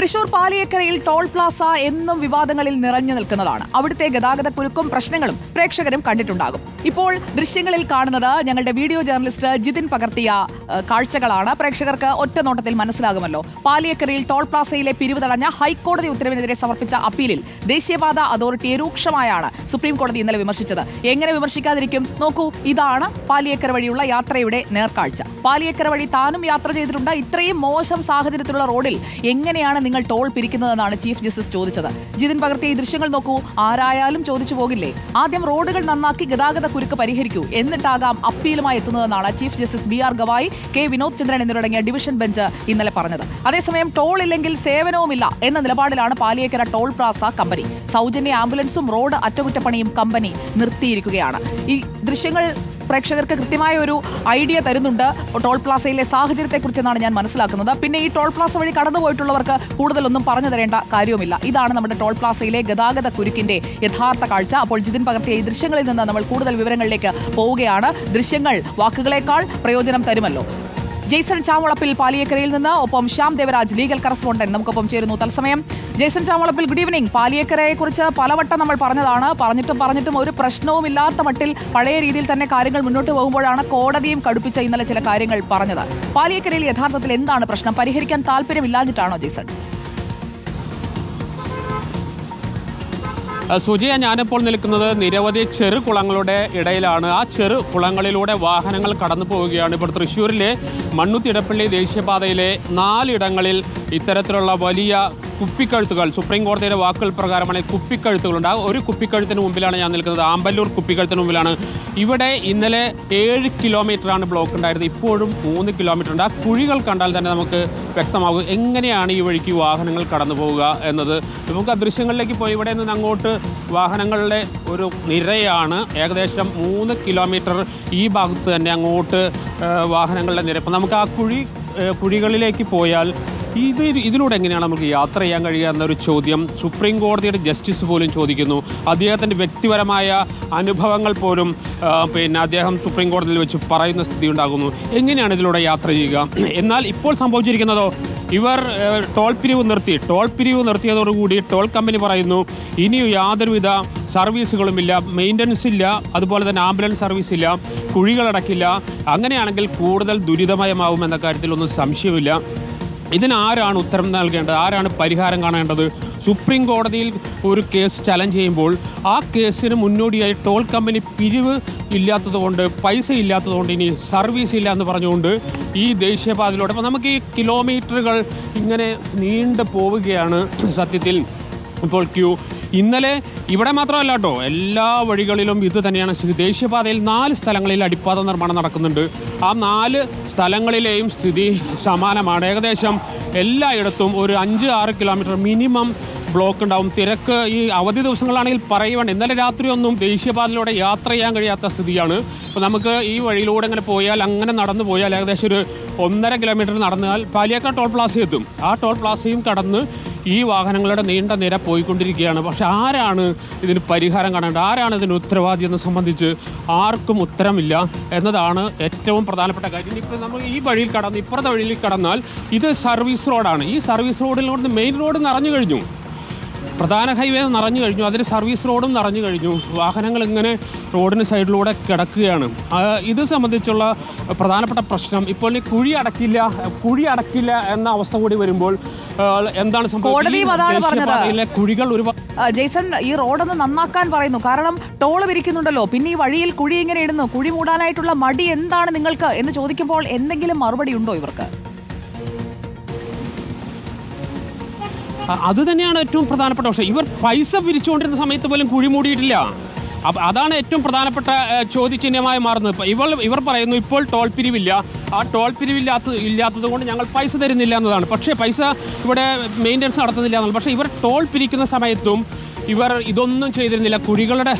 Thrissur പാലിയേക്കരയിൽ toll Plaza എന്നും വിവാദങ്ങളിൽ നിറഞ്ഞു നിൽക്കുന്നതാണ്. അവിടുത്തെ ഗതാഗത കുരുക്കും പ്രശ്നങ്ങളും പ്രേക്ഷകരും കണ്ടിട്ടുണ്ടാകും. ഇപ്പോൾ ദൃശ്യങ്ങളിൽ കാണുന്നത് ഞങ്ങളുടെ വീഡിയോ ജേർണലിസ്റ്റ് ജിതിൻ പകർത്തിയ കാഴ്ചകളാണ്. പ്രേക്ഷകർക്ക് ഒറ്റ നോട്ടത്തിൽ മനസ്സിലാകുമല്ലോ. പാലിയേക്കരയിൽ ടോൾ പ്ലാസയിലെ പിരിവ് തടഞ്ഞ ഹൈക്കോടതി ഉത്തരവിനെതിരെ സമർപ്പിച്ച അപ്പീലിൽ ദേശീയപാത അതോറിറ്റിയെ രൂക്ഷമായാണ് സുപ്രീം കോടതി ഇന്നലെ വിമർശിച്ചത്. എങ്ങനെ വിമർശിക്കാതിരിക്കും? നോക്കൂ ഇതാണ് പാലിയേക്കര വഴിയുള്ള യാത്രയുടെ നേർക്കാഴ്ച. പാലിയേക്കര വഴി താനും യാത്ര ചെയ്തിട്ടുണ്ട്. ഇത്രയും മോശം സാഹചര്യത്തിലുള്ള റോഡിൽ എങ്ങനെയാണ് നിങ്ങൾ ടോൾ പിരിക്കുന്നതെന്നാണ് ചീഫ് ജസ്റ്റിസ് ചോദിച്ചത്. ജിതിൻ പകർത്തിയ ഈ ദൃശ്യങ്ങൾ നോക്കൂ. ആരായാലും ചോദിച്ചു പോകില്ലേ? ആദ്യം റോഡുകൾ നന്നാക്കി ഗതാഗത കുരുക്ക് പരിഹരിക്കൂ. എന്നിട്ടാകാം അപ്പീലുമായി എത്തുന്നതെന്നാണ് chief justice B R Gavai K Vinod Chandran എന്നിവരടങ്ങിയ ഡിവിഷൻ ബെഞ്ച് ഇന്നലെ പറഞ്ഞത്. അതേസമയം ടോൾ ഇല്ലെങ്കിൽ സേവനവുമില്ല എന്ന നിലപാടിലാണ് പാലിയേക്കര ടോൾ പ്ലാസ കമ്പനി. സൗജന്യ ആംബുലൻസും റോഡ് അറ്റകുറ്റപ്പണിയും കമ്പനി നിർത്തിയിരിക്കുകയാണ്. ഈ ദൃശ്യങ്ങൾ പ്രേക്ഷകർക്ക് കൃത്യമായ ഒരു ഐഡിയ തരുന്നുണ്ട്. ടോൾ പ്ലാസയിലെ സാഹചര്യത്തെക്കുറിച്ചെന്നാണ് ഞാൻ മനസ്സിലാക്കുന്നത്. പിന്നെ ഈ ടോൾ പ്ലാസ വഴി കടന്നുപോയിട്ടുള്ളവർക്ക് കൂടുതലൊന്നും പറഞ്ഞു തരേണ്ട കാര്യവുമില്ല. ഇതാണ് നമ്മുടെ ടോൾ പ്ലാസയിലെ ഗതാഗത കുരുക്കിന്റെ യഥാർത്ഥ കാഴ്ച. അപ്പോൾ ജിതിൻ പകർത്തിയ ഈ ദൃശ്യങ്ങളിൽ നിന്ന് നമ്മൾ കൂടുതൽ വിവരങ്ങളിലേക്ക് പോവുകയാണ്. ദൃശ്യങ്ങൾ വാക്കുകളേക്കാൾ പ്രയോജനം തരുമല്ലോ. ജെയ്സൺ ചാമുളപ്പിൽ പാലിയേക്കരയിൽ നിന്ന് ഒപ്പം ശ്യാം ദേവരാജ് ലീഗൽ കറസ്പോണ്ടന്റ് നമുക്കൊപ്പം ചേരുന്നു തത്സമയം. Jason Chamulappil good evening. പാലിയേക്കരയെ കുറിച്ച് പലവട്ടം നമ്മൾ പറഞ്ഞതാണ്. പറഞ്ഞിട്ടും പറഞ്ഞിട്ടും ഒരു പ്രശ്നവും ഇല്ലാത്ത മട്ടിൽ പഴയ രീതിയിൽ തന്നെ കാര്യങ്ങൾ മുന്നോട്ട് പോകുമ്പോഴാണ് കോടതിയും കടുപ്പിച്ച ഇന്നലെ ചില കാര്യങ്ങൾ പറഞ്ഞത്. പാലിയേക്കരയിൽ യഥാർത്ഥത്തിൽ എന്താണ് പ്രശ്നം? പരിഹരിക്കാൻ താല്പര്യമില്ലാഞ്ഞിട്ടാണോ ജെയ്സൺ സുജിയ ഞാനിപ്പോൾ നിൽക്കുന്നത് നിരവധി ചെറു കുളങ്ങളുടെ ഇടയിലാണ്. ആ ചെറു കുളങ്ങളിലൂടെ വാഹനങ്ങൾ കടന്നു പോവുകയാണ്. ഇപ്പോൾ തൃശ്ശൂരിലെ മണ്ണുത്തിടപ്പള്ളി ദേശീയപാതയിലെ നാലിടങ്ങളിൽ ഇത്തരത്തിലുള്ള വലിയ കുപ്പിക്കഴുത്തുകൾ. സുപ്രീം കോടതിയുടെ വാക്കുകൾ പ്രകാരമാണ് കുപ്പിക്കഴുത്തുകൾ ആ ഒരു കുപ്പിക്കഴുത്തിന് മുമ്പിലാണ് ഞാൻ നിൽക്കുന്നത്. ആമ്പല്ലൂർ കുപ്പിക്കഴുത്തിന് മുമ്പിലാണ്. ഇവിടെ ഇന്നലെ ഏഴ് കിലോമീറ്ററാണ് ബ്ലോക്ക് ഉണ്ടായിരുന്നത്. ഇപ്പോഴും മൂന്ന് കിലോമീറ്റർ ഉണ്ട്. ആ കുഴികൾ കണ്ടാൽ തന്നെ നമുക്ക് വ്യക്തമാകും എങ്ങനെയാണ് ഈ വഴിക്ക് വാഹനങ്ങൾ കടന്നു പോവുക എന്നത്. നമുക്ക് ആ ദൃശ്യങ്ങളിലേക്ക് പോയി. ഇവിടെ നിന്ന് അങ്ങോട്ട് വാഹനങ്ങളുടെ ഒരു നിരയാണ് ഏകദേശം മൂന്ന് കിലോമീറ്റർ ഈ ഭാഗത്ത് തന്നെ അങ്ങോട്ട് വാഹനങ്ങളുടെ നിര അപ്പം നമുക്ക് ആ കുഴി കുഴികളിലേക്ക് പോയാൽ ഇത് ഇതിലൂടെ എങ്ങനെയാണ് നമുക്ക് യാത്ര ചെയ്യാൻ കഴിയുക എന്നൊരു ചോദ്യം സുപ്രീം കോടതിയുടെ ജസ്റ്റിസ് പോലും ചോദിക്കുന്നു. അദ്ദേഹത്തിന്റെ വ്യക്തിപരമായ അനുഭവങ്ങൾ പോലും പിന്നെ അദ്ദേഹം സുപ്രീം കോടതിയിൽ വെച്ച് പറയുന്ന സ്ഥിതി ഉണ്ടാകുന്നു. എങ്ങനെയാണ് ഇതിലൂടെ യാത്ര ചെയ്യുക? എന്നാൽ ഇപ്പോൾ സംഭവിച്ചിരിക്കുന്നതോ ഇവർ ടോൾ പിരിവ് നിർത്തി. ടോൾ പിരിവ് നിർത്തിയതോടുകൂടി ടോൾ കമ്പനി പറയുന്നു ഇനി യാതൊരുവിധ സർവീസുകളുമില്ല മെയിന്റനൻസ് ഇല്ല അതുപോലെ തന്നെ ആംബുലൻസ് സർവീസ് ഇല്ല കുഴികളടക്കില്ല അങ്ങനെയാണെങ്കിൽ കൂടുതൽ ദുരിതമയമാവും എന്ന കാര്യത്തിലൊന്നും സംശയമില്ല. ഇതിന് ആരാണ് ഉത്തരം നൽകേണ്ടത്? ആരാണ് പരിഹാരം കാണേണ്ടത്? സുപ്രീം കോടതിയിൽ ഒരു കേസ് ചലഞ്ച് ചെയ്യുമ്പോൾ ആ കേസിന് മുന്നോടിയായി ടോൾ കമ്പനി പിരിവ് ഇല്ലാത്തതുകൊണ്ട് പൈസ ഇല്ലാത്തതുകൊണ്ട് ഇനി സർവീസ് ഇല്ല എന്ന് പറഞ്ഞുകൊണ്ട് ഈ ദേശീയപാതയിലൂടെ അപ്പോൾ നമുക്ക് ഈ കിലോമീറ്ററുകൾ ഇങ്ങനെ നീണ്ടു പോവുകയാണ് സത്യത്തിൽ. ഇപ്പോൾ ക്യൂ ഇന്നലെ ഇവിടെ മാത്രമല്ല കേട്ടോ എല്ലാ വഴികളിലും ഇത് തന്നെയാണ് സ്ഥിതി. ദേശീയപാതയിൽ നാല് സ്ഥലങ്ങളിൽ അടിപ്പാത നിർമ്മാണം നടക്കുന്നുണ്ട്. ആ നാല് സ്ഥലങ്ങളിലെയും സ്ഥിതി സമാനമാണ്. ഏകദേശം എല്ലായിടത്തും ഒരു അഞ്ച് ആറ് കിലോമീറ്റർ മിനിമം ബ്ലോക്ക് ഉണ്ടാവും. തിരക്ക് ഈ അവധി ദിവസങ്ങളാണെങ്കിൽ പറയുവാണ്. ഇന്നലെ രാത്രിയൊന്നും ദേശീയപാതയിലൂടെ യാത്ര ചെയ്യാൻ കഴിയാത്ത സ്ഥിതിയാണ്. അപ്പോൾ നമുക്ക് ഈ വഴിയിലൂടെ ഇങ്ങനെ പോയാൽ അങ്ങനെ നടന്നു പോയാൽ ഏകദേശം ഒരു ഒന്നര കിലോമീറ്റർ നടന്നാൽ പാലിയേക്കാട് ടോൾ പ്ലാസ എത്തും. ആ ടോൾ പ്ലാസയും കടന്ന് ഈ വാഹനങ്ങളുടെ നീണ്ട നിര പോയിക്കൊണ്ടിരിക്കുകയാണ്. പക്ഷെ ആരാണ് ഇതിന് പരിഹാരം കാണേണ്ടത്? ആരാണ് ഇതിന് ഉത്തരവാദി എന്ന് സംബന്ധിച്ച് ആർക്കും ഉത്തരമില്ല എന്നതാണ് ഏറ്റവും പ്രധാനപ്പെട്ട കാര്യം. ഇപ്പോൾ നമ്മൾ ഈ വഴിയിൽ കടന്ന് ഇപ്പുറത്തെ വഴിയിൽ കടന്നാൽ ഇത് സർവീസ് റോഡാണ്. ഈ സർവീസ് റോഡിലോട്ട് മെയിൻ റോഡ് നിറഞ്ഞു കഴിഞ്ഞു. പ്രധാന ഹൈവേ നിറഞ്ഞു കഴിഞ്ഞു. അതിന് സർവീസ് റോഡും നിറഞ്ഞു കഴിഞ്ഞു. വാഹനങ്ങൾ ഇങ്ങനെ റോഡിന് സൈഡിലൂടെ കിടക്കുകയാണ്. ഇത് സംബന്ധിച്ചുള്ള പ്രധാനപ്പെട്ട പ്രശ്നം. ഇപ്പോൾ ഈ കുഴി അടക്കില്ല കുഴി അടക്കില്ല എന്ന അവസ്ഥ കൂടി വരുമ്പോൾ എന്താണ് സംഭവം? കുഴികൾ ഒരു ജേസൺ ജെയ്സൺ ഈ റോഡൊന്ന് നന്നാക്കാൻ പറയുന്നു. കാരണം ടോൾ വിരിക്കുന്നുണ്ടല്ലോ. പിന്നെ ഈ വഴിയിൽ കുഴി ഇങ്ങനെ ഇടുന്നു. കുഴി മൂടാനായിട്ടുള്ള മടി എന്താണ് നിങ്ങൾക്ക് എന്ന് ചോദിക്കുമ്പോൾ എന്തെങ്കിലും മറുപടി ഉണ്ടോ ഇവർക്ക്? അ- അത് തന്നെയാണ് ഏറ്റവും പ്രധാനപ്പെട്ട പക്ഷേ ഇവർ പൈസ പിരിച്ചുകൊണ്ടിരുന്ന സമയത്ത് പോലും കുഴി മൂടിയിട്ടില്ല. അപ്പം അതാണ് ഏറ്റവും പ്രധാനപ്പെട്ട ചോദ്യചിഹ്നമായി മാറുന്നത്. ഇവർ ഇവർ പറയുന്നു ഇപ്പോൾ ടോൾ പിരിവില്ല. ആ ടോൾ പിരിവില്ലാത്ത ഇല്ലാത്തത് കൊണ്ട് ഞങ്ങൾ പൈസ തരുന്നില്ല എന്നതാണ്. പക്ഷേ പൈസ ഇവിടെ മെയിന്റനൻസ് നടത്തുന്നില്ല എന്നുള്ളത് പക്ഷേ ഇവർ ടോൾ പിരിക്കുന്ന സമയത്തും ഇവർ ഇതൊന്നും ചെയ്തിരുന്നില്ല. കുഴികളുടെ